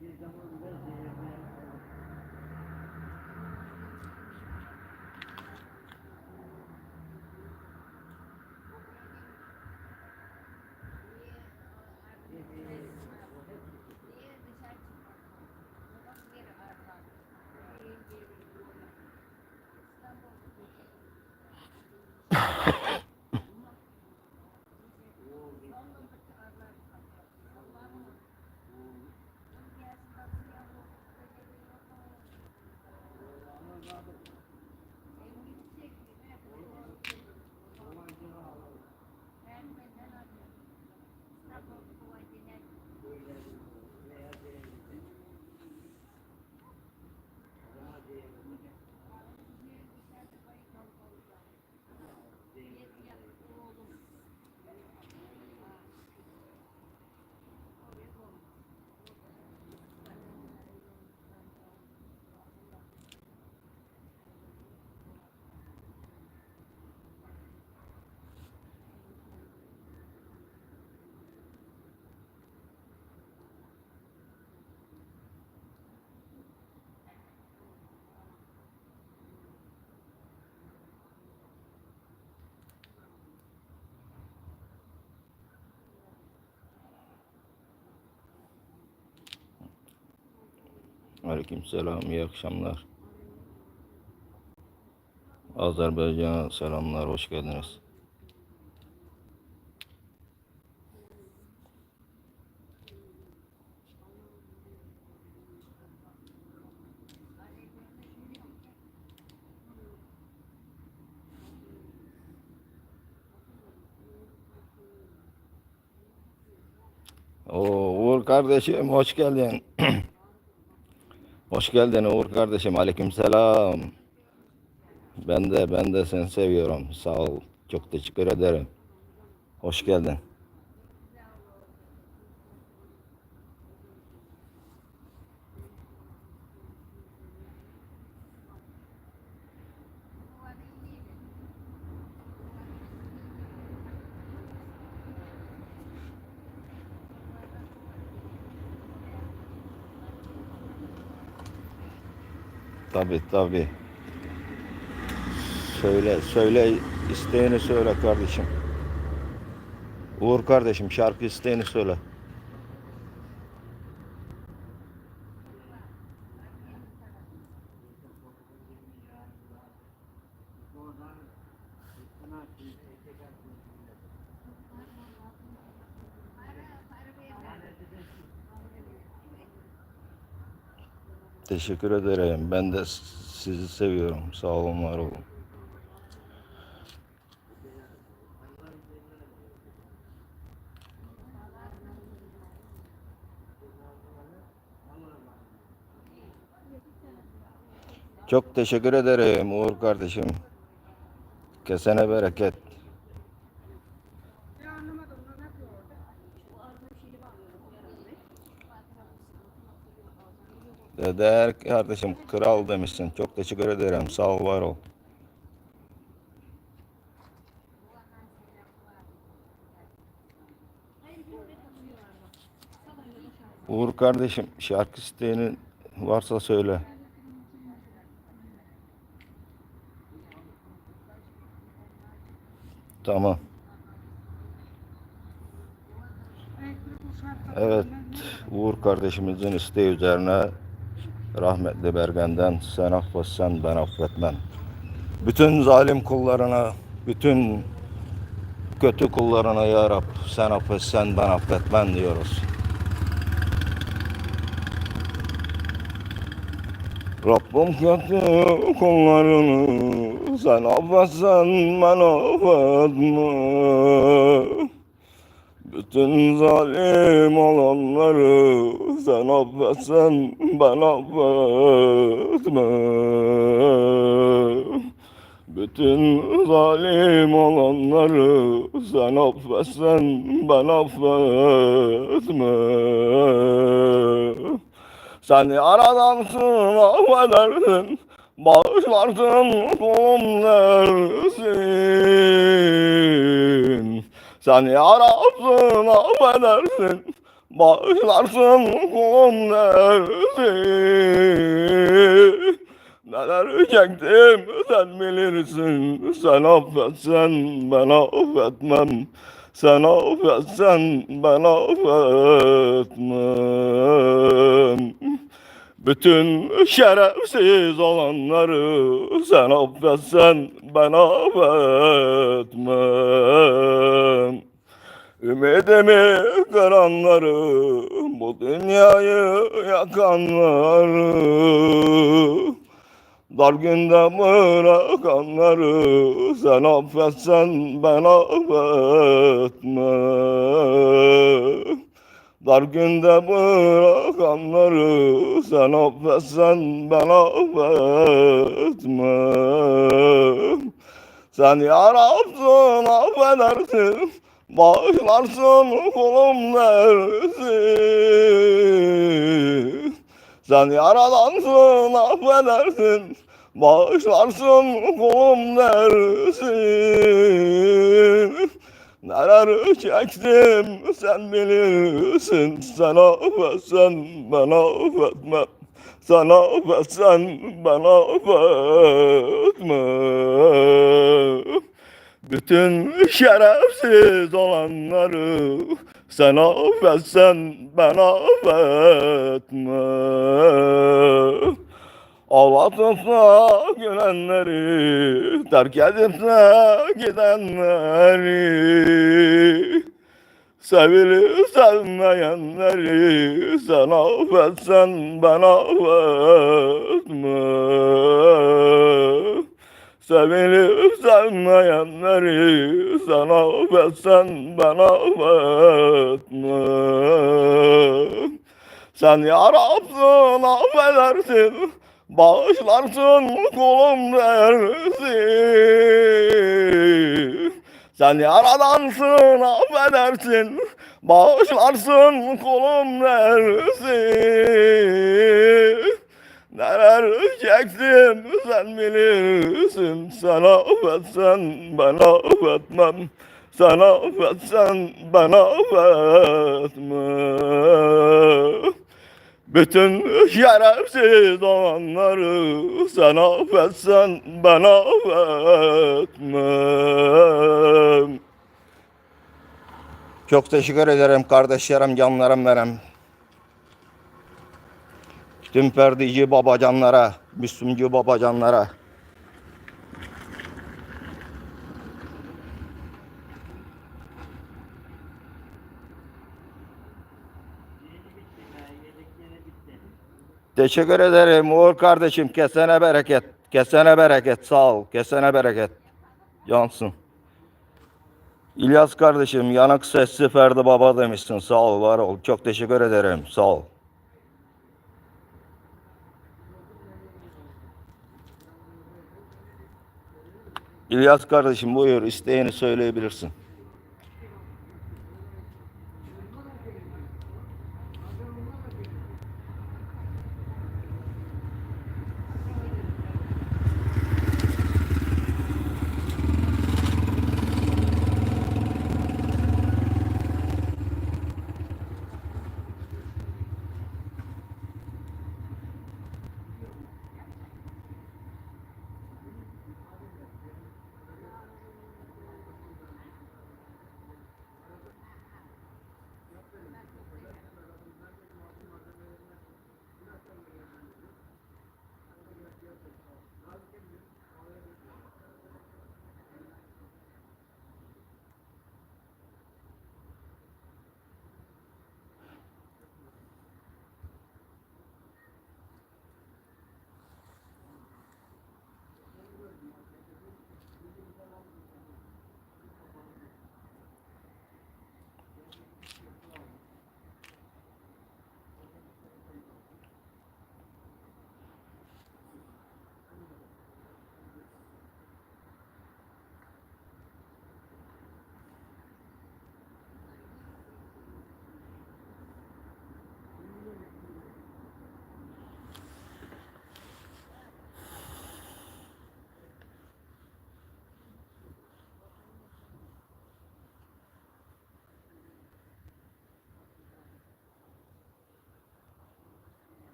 bir zaman Aleykümselam, iyi akşamlar. Azerbaycan'a selamlar, hoş geldiniz. Oo, Uğur kardeşim, hoş geldin. hoş geldin Uğur kardeşim, aleykümselam. Ben de, ben de seni seviyorum. Sağ ol, çok teşekkür ederim. Hoş geldin. Tabii tabii. Söyle, söyle isteğini söyle kardeşim. Uğur kardeşim şarkı isteğini söyle. Teşekkür ederim. Ben de sizi seviyorum. Sağ olun, var olun. Çok teşekkür ederim Uğur kardeşim. Kesene bereket. Deder kardeşim kral demişsin. Çok teşekkür ederim. Sağ ol var ol. Uğur kardeşim şarkı isteğinin varsa söyle. Tamam. Evet, Uğur kardeşimizin isteği üzerine rahmetli Bergen'den sen affetsen ben affetmem. Bütün zalim kullarına, bütün kötü kullarına ya Rab sen affetsen ben affetmem diyoruz. Rabbim kötü kullarını sen affetsen ben affetmem. Bütün zalim olanları sen affetsen ben affetmem. Bütün zalim olanları sen affetsen ben affetmem. Sen yaradansın affedersin Bağışlarsın kulum dersin Sen yarabsın affedersin. Bağışlarsın kulum dersin Neler çektim sen bilirsin. Sen affetsen ben affetmem. Sen affetsen ben affetmem bütün şerefsiz olanları sen affetsen ben affetmem. Ümidimi kıranları, bu dünyayı yakanları, dar günde bırakanları sen affetsen ben affetmem. Dar günde bırakanları sen affetsen ben affetmem. Sen yarabsın affedersin, bağışlarsın kulum dersin. Sen yaradansın affedersin, bağışlarsın kulum dersin. Neler çektim sen bilirsin. Sen affetsen ben affetmem Sen affetsen ben affetmem Bütün şerefsiz olanları Sen affetsen ben affetmem Ağlatıp da gülenleri, terk edip de gidenleri, sevilip sevmeyenleri sen affetsen ben affetmem. Sevilip sevmeyenleri sen affetsen ben affetmem. Sen yarabsın affedersin Bağışlarsın kulum dersin. Sen yaradansın affedersin. Bağışlarsın kulum dersin. Neler çektim sen bilirsin. Sen affetsen ben affetmem. Sen affetsen ben affetmem bütün şerefsiz olanları sen affetsen ben affetmem. Çok teşekkür ederim kardeşlerim, canlarım benim. Tüm perdici babacanlara, Müslümcü babacanlara. Teşekkür ederim Uğur kardeşim. Kesene bereket. Kesene bereket. Sağ ol. Kesene bereket. Yansın. İlyas kardeşim yanık sesli Ferdi Baba demişsin. Sağ ol var ol. Çok teşekkür ederim. Sağ ol. İlyas kardeşim buyur isteğini söyleyebilirsin.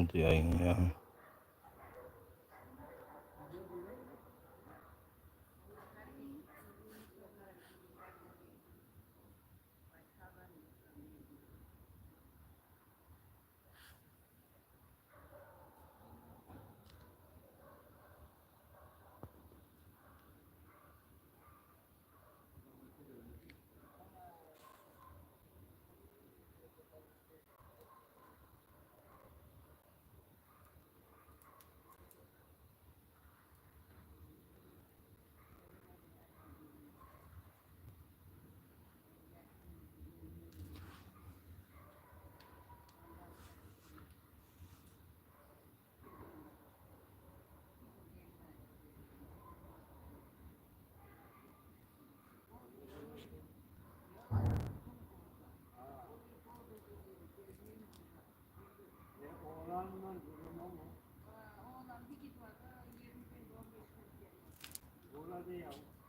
ang tiyaing niya. karnından durum ama. Oradan bir git var. 20 bin, 15 bin. Orada yavrum.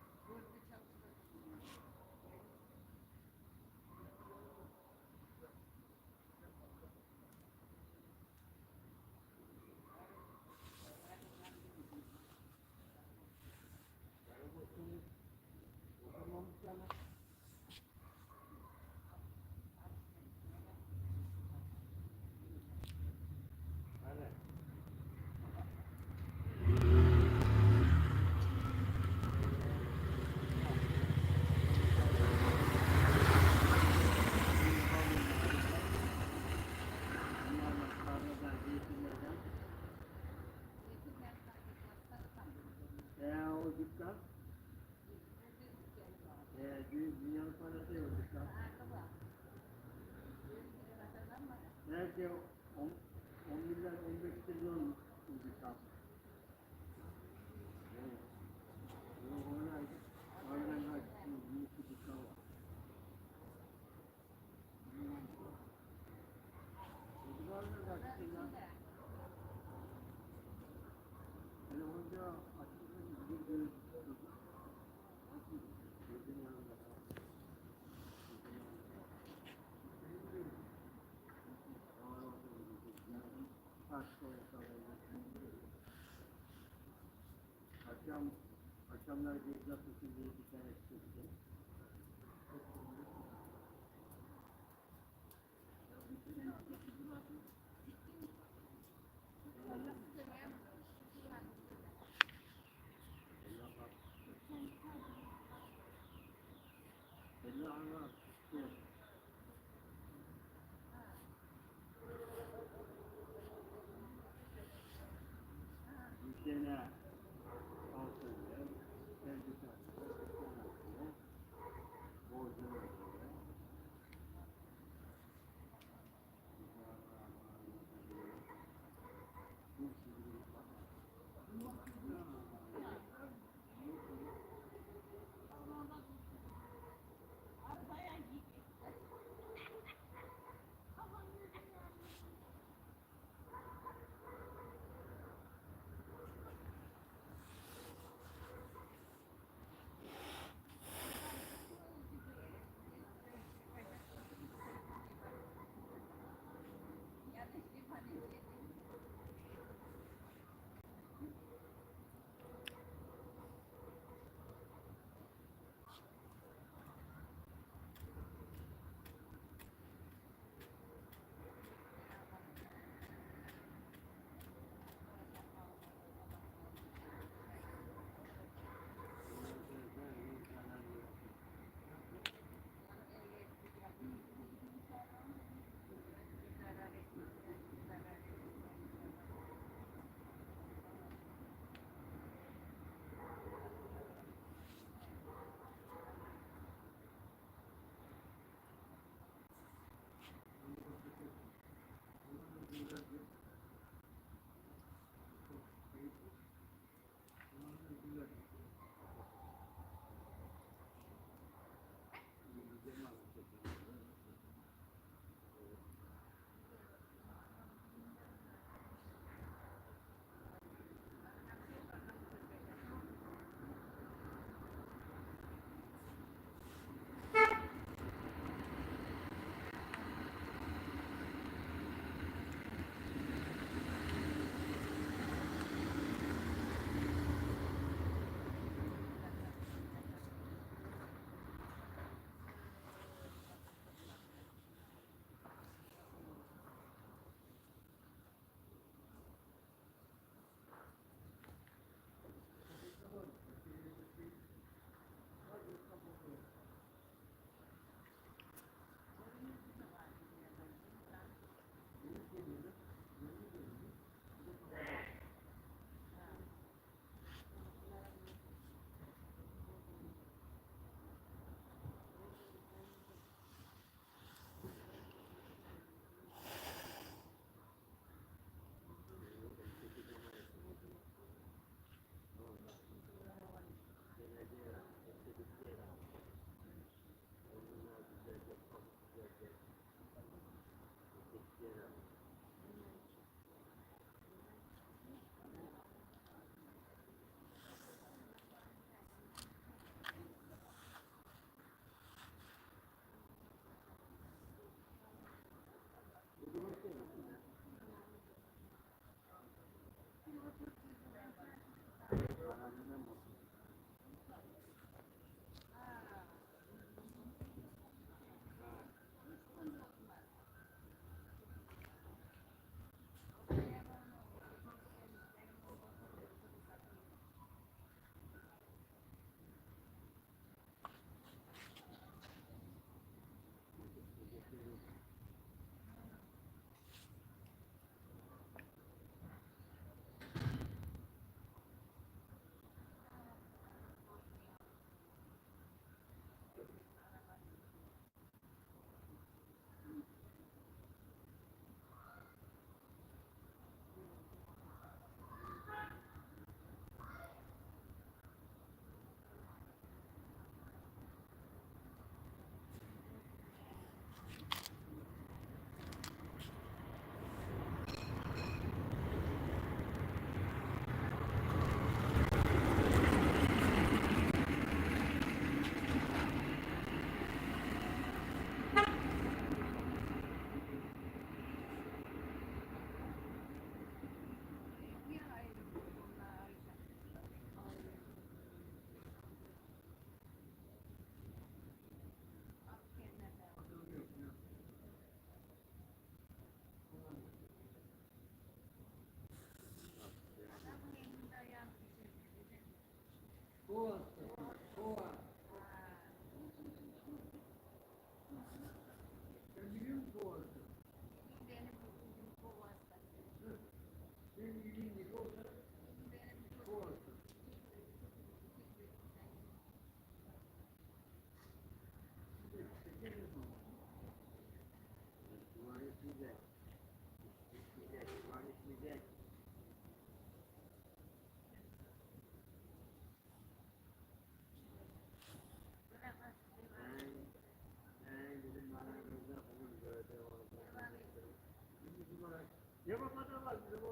Eee dü- dünyanın parası dükkan. Nerede 10, 10 milyar 15 trilyon bu Akşam akşamlar bir nasıl diye bir tane çıktı. Belli Pues, no.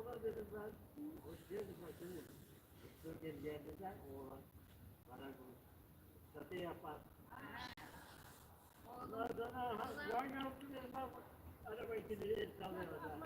Merhaba dedim ben. Hoş geldin bakın. Türkiye'nin geldiler oğlan. Karagül. Çatı yapar. Onlar da ha, yan yaptı dedim ben. Arabayı kilidi sallıyorlar.